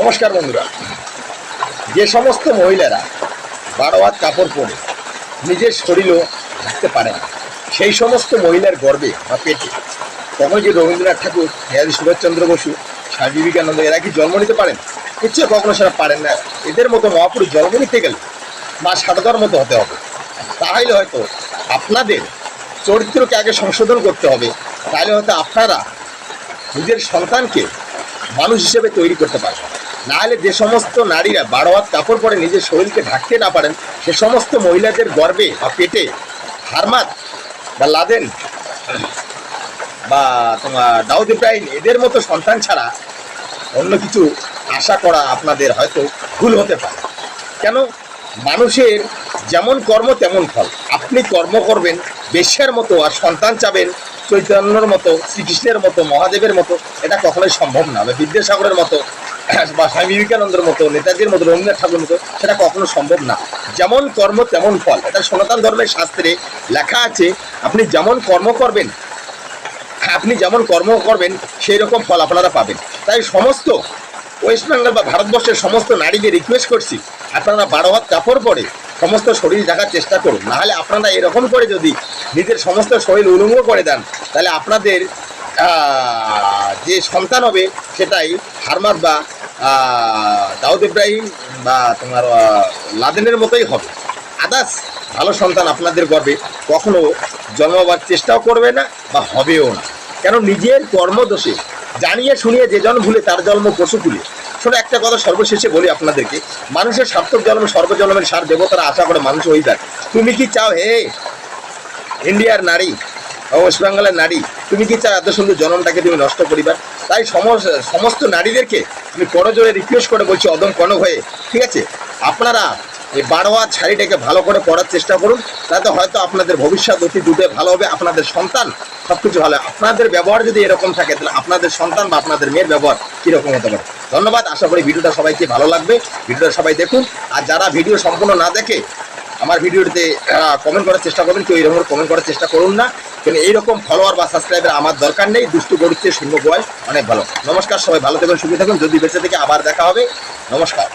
নমস্কার বন্ধুরা। যে সমস্ত মহিলারা বারো হাত কাপড় পরে নিজের শরীরও ঢাকতে পারে না, সেই সমস্ত মহিলার গর্বে বা পেটে তখন যে রবীন্দ্রনাথ ঠাকুর নেহাজি সুভাষচন্দ্র বসু, স্বামী বিবেকানন্দ, এরা কি জন্ম নিতে পারেন? নিশ্চয় কখনো সেটা পারেন না। এদের মতো মহাপুরুষ জন্ম নিতে গেলে মা সারদার মতো হতে হবে। তাহলে হয়তো আপনাদের চরিত্রকে আগে সংশোধন করতে হবে। তাহলে হয়তো আপনারা নিজের সন্তানকে মানুষ হিসেবে তৈরি করতে পারবে না হলে যে সমস্ত নারীরা বারো হাত কাপড় পরে নিজের শরীরকে ঢাকতে না পারেন, সে সমস্ত মহিলাদের গর্বে বা পেটে হারমাত বা লাদেন বা তোমার দাউদ ইব্রাহিম এদের মতো সন্তান ছাড়া অন্য কিছু আশা করা আপনাদের হয়তো ভুল হতে পারে। কেন? মানুষের যেমন কর্ম তেমন ফল। আপনি কর্ম করবেন, বেশ্যার মতো আর সন্তান চাবেন চৈতন্যর মতো, শ্রীকৃষ্ণের মতো, মহাদেবের মতো, এটা কখনোই সম্ভব না। বা বিদ্যাসাগরের মতো, বা স্বামী বিবেকানন্দের মতো, নেতাজির মতো, রবীন্দ্রনাথ ঠাকুরের মতো, সেটা কখনো সম্ভব না। যেমন কর্ম, তেমন ফল। এটা সনাতন ধর্মের শাস্ত্রে লেখা আছে, আপনি যেমন কর্ম করবেন, আপনি যেমন কর্ম করবেন সেই রকম ফল আপনারা পাবেন। তাই সমস্ত ওয়েস্ট বেঙ্গল বা ভারতবর্ষের সমস্ত নারীদের রিকোয়েস্ট করছি, আপনারা বারো হাত কাপড় পরে সমস্ত শরীর দেখার চেষ্টা করুন। নাহলে আপনারা এরকম করে যদি নিজের সমস্ত শরীর উলঙ্গ করে দেন, তাহলে আপনাদের যে সন্তান হবে সেটাই হারমাত বা দাউদ ইব্রাহিম বা তোমার লাদেনের মতোই হবে। আদার্স ভালো সন্তান আপনাদের গর্বে কখনো জন্মাবার চেষ্টাও করবে না বা হবেও না। কেন? নিজের কর্মদোষে জানিয়ে শুনিয়ে যে জন ভুলে তার জন্ম পশু কুলে শোনো, একটা কথা সর্বশেষে বলি আপনাদেরকে। মানুষের সার্থক জন্ম, সর্বজন্মের সার দেবতারা আশা করে মানুষ হয়ে যায়। তুমি কি চাও, হে ইন্ডিয়ার নারী ওয়েস্ট বেঙ্গলের নারী, তুমি কি চাও এত সুন্দর জন্মটাকে তুমি নষ্ট করিবার? তাই সমস্ত নারীদেরকে আমি করজোরে রিকোয়েস্ট করে বলছি, অদম কনক হয়ে, ঠিক আছে? আপনারা এই বারো হাত শাড়িটাকে ভালো করে পড়ার চেষ্টা করুন, তাতে হয়তো আপনাদের ভবিষ্যৎ অতি দুটো ভালো হবে, আপনাদের সন্তান সব কিছু ভালো আপনাদের ব্যবহার যদি এরকম থাকে, তাহলে আপনাদের সন্তান বা আপনাদের মেয়ের ব্যবহার কীরকম হতে পারে? ধন্যবাদ, আশা করি ভিডিওটা সবাইকে ভালো লাগবে। ভিডিওটা সবাই দেখুন, আর যারা ভিডিও সম্পূর্ণ না দেখে আমার ভিডিওতে কমেন্ট করার চেষ্টা করবেন, কেউ এরকম কমেন্ট করার চেষ্টা করুন না। কারণ এইরকম ফলোয়ার বা সাবস্ক্রাইবার আমার দরকার নেই, দুষ্টু গরুর চেয়ে শূন্য গোয়াল অনেক ভালো। নমস্কার, সবাই ভালো থাকবেন, সুখী থাকুন। যদি বেঁচে থেকে আবার দেখা হবে, নমস্কার।